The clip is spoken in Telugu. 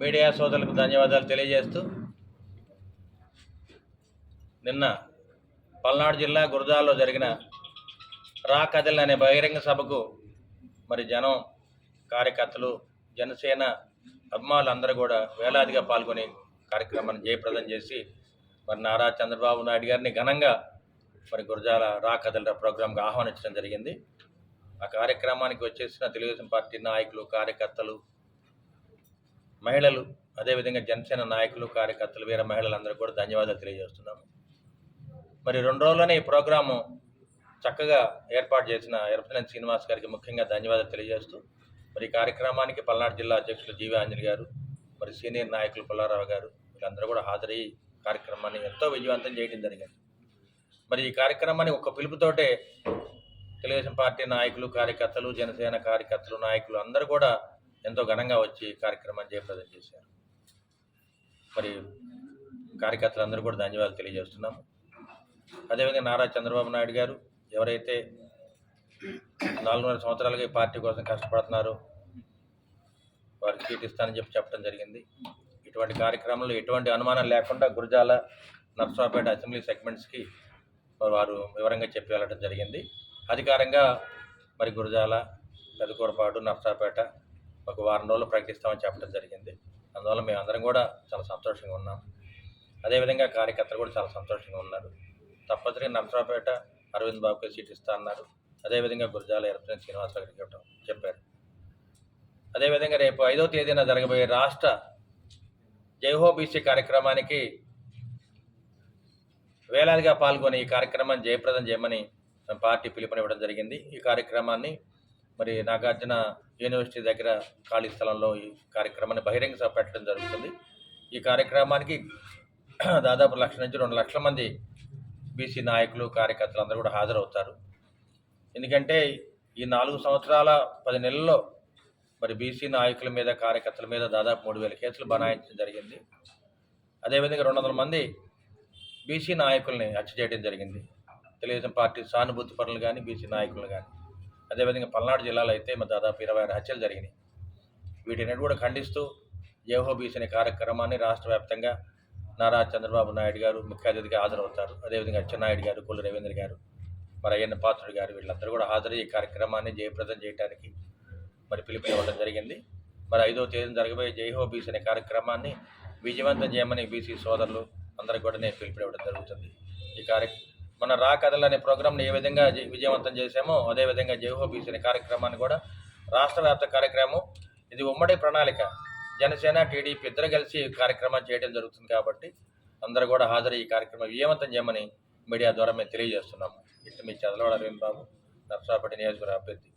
మీడియా సోదరులకు ధన్యవాదాలు తెలియజేస్తూ నిన్న పల్నాడు జిల్లా గురజాల్లో జరిగిన రా కథలు అనే బహిరంగ సభకు మరి జనం కార్యకర్తలు జనసేన అభిమానులు అందరూ కూడా వేలాదిగా పాల్గొని కార్యక్రమాన్ని జయప్రదం చేసి మరి నారా చంద్రబాబు నాయుడు గారిని ఘనంగా మరి గురజాల రా కథల ప్రోగ్రాంకి ఆహ్వానించడం జరిగింది. ఆ కార్యక్రమానికి వచ్చేసిన తెలుగుదేశం పార్టీ నాయకులు కార్యకర్తలు మహిళలు అదేవిధంగా జనసేన నాయకులు కార్యకర్తలు వీర మహిళలందరూ కూడా ధన్యవాదాలు తెలియజేస్తున్నాము. మరి రెండు రోజుల్లోనే ఈ ప్రోగ్రాము చక్కగా ఏర్పాటు చేసిన ఎరపతినేని శ్రీనివాస్ గారికి ముఖ్యంగా ధన్యవాదాలు తెలియజేస్తూ మరి ఈ కార్యక్రమానికి పల్నాడు జిల్లా అధ్యక్షులు జీవి ఆంజలి గారు మరి సీనియర్ నాయకులు పుల్లారావు గారు వీళ్ళందరూ కూడా హాజరయ్యి కార్యక్రమాన్ని ఎంతో విజయవంతం చేయడం జరిగింది. మరి ఈ కార్యక్రమాన్ని ఒక పిలుపుతోటే తెలుగుదేశం పార్టీ నాయకులు కార్యకర్తలు జనసేన కార్యకర్తలు నాయకులు అందరూ కూడా ఎంతో ఘనంగా వచ్చి కార్యక్రమాన్ని జయప్రదం చేశారు. మరి కార్యకర్తలందరూ కూడా ధన్యవాదాలు తెలియజేస్తున్నాము. అదేవిధంగా నారా చంద్రబాబు నాయుడు గారు ఎవరైతే నాలుగున్నర సంవత్సరాలుగా ఈ పార్టీ కోసం కష్టపడుతున్నారో వారికి సీట్ ఇస్తానని చెప్పి చెప్పడం జరిగింది. ఇటువంటి కార్యక్రమంలో ఎటువంటి అనుమానం లేకుండా గురజాల నర్సాపేట అసెంబ్లీ సెగ్మెంట్స్కి వారు వివరంగా చెప్పి వెళ్ళడం జరిగింది. అధికారంగా మరి గురజాల పెదకూరపాటు నర్సాపేట ఒక వారం రోజులు ప్రకటిస్తామని చెప్పడం జరిగింది. అందువల్ల మేము అందరం కూడా చాలా సంతోషంగా ఉన్నాం. అదేవిధంగా కార్యకర్తలు కూడా చాలా సంతోషంగా ఉన్నారు. తప్పనిసరిగా నర్సరాపేట అరవింద్ బాబుకి సీట్ ఇస్తా అన్నారు అదేవిధంగా గురజాల ఎరపతిని శ్రీనివాసరావు గారికి చెప్పడం చెప్పారు. అదేవిధంగా రేపు ఐదో తేదీన జరగబోయే రాష్ట్ర జైహో బీసీ కార్యక్రమానికి వేలాదిగా పాల్గొని ఈ కార్యక్రమాన్ని జయప్రదం చేయమని పార్టీ పిలుపునివ్వడం జరిగింది. ఈ కార్యక్రమాన్ని మరి నాగార్జున యూనివర్సిటీ దగ్గర ఖాళీ స్థలంలో ఈ కార్యక్రమాన్ని బహిరంగ సభ పెట్టడం జరుగుతుంది. ఈ కార్యక్రమానికి దాదాపు లక్ష నుంచి రెండు లక్షల మంది బీసీ నాయకులు కార్యకర్తలు అందరూ కూడా హాజరవుతారు. ఎందుకంటే ఈ నాలుగు సంవత్సరాల పది నెలల్లో మరి బీసీ నాయకుల మీద కార్యకర్తల మీద దాదాపు మూడు వేల కేసులు బనాయించడం జరిగింది. అదేవిధంగా రెండు వందల మంది బీసీ నాయకుల్ని హత్య చేయడం జరిగింది. తెలుగుదేశం పార్టీ సానుభూతి పనులు కానీ బీసీ నాయకులు కానీ అదేవిధంగా పల్నాడు జిల్లాలో అయితే మరి దాదాపు ఇరవై ఆరు హత్యలు జరిగినాయి. వీటిని కూడా ఖండిస్తూ జేహోబీస్ అనే కార్యక్రమాన్ని రాష్ట్ర వ్యాప్తంగా నారా చంద్రబాబు నాయుడు గారు ముఖ్య అతిథిగా హాజరవుతారు. అదేవిధంగా అచ్చెన్నాయుడు గారు కొల్లు రవీంద్ర గారు మరి అయ్యన్న పాత్రుడు గారు వీళ్ళందరూ కూడా హాజరై ఈ కార్యక్రమాన్ని జయప్రదం చేయడానికి మరి పిలుపునివ్వడం జరిగింది. మరి ఐదో తేదీన జరగబోయే జైహో బీసీ అనే కార్యక్రమాన్ని విజయవంతం చేయమని బీసీ సోదరులు అందరికి కూడా నేను పిలుపునివ్వడం జరుగుతుంది. ఈ కార్య మన రా కథలు అనే ప్రోగ్రామ్ని ఏ విధంగా జి- విజయవంతం చేశామో అదేవిధంగా జైహో బీసీ అనే కార్యక్రమాన్ని కూడా రాష్ట్ర వ్యాప్త కార్యక్రమం. ఇది ఉమ్మడి ప్రణాళిక. జనసేన టీడీపీ ఇద్దరు కలిసి కార్యక్రమం చేయడం జరుగుతుంది కాబట్టి అందరూ కూడా హాజరు ఈ కార్యక్రమం విజయవంతం చేయమని మీడియా ద్వారా మేము తెలియజేస్తున్నాము. ఇష్టం మీ చదలవాడ అరవింద్ బాబు నర్సాపేట నియోజకవర్గ అభ్యర్థి.